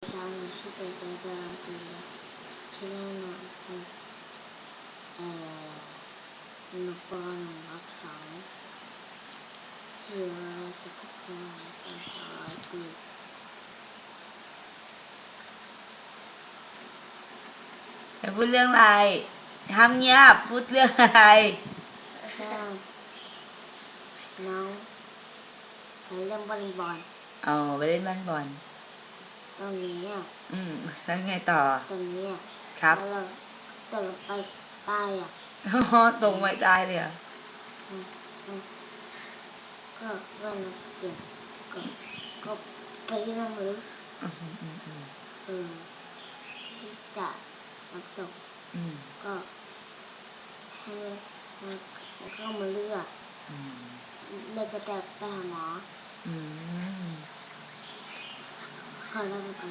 ダウンしていただくの昨日の、えー、のこの中ที่ว่าจพูดเรื่องอะไรห้ามเงียบพูดเรื่องอะไรน้องเล่นบอลบอลอ๋อไปเล่นบอลบอล ตรงนี้อะอืมแล้วไงต่อ ตรงนี้อะครับแล้วเราตกลงไปใต้อะอ๋อตรงไว้ตายเลยเหรอะอืมอืมก็ว่านักเก็บก็ก็ไปที่นั่งลึกอืมอืมอืมอืมเออที่จะน้ำตกอืมก็ให้ให้เข้ามาเลือกอืมเลือกก็จะไปหาหมอ からなんか、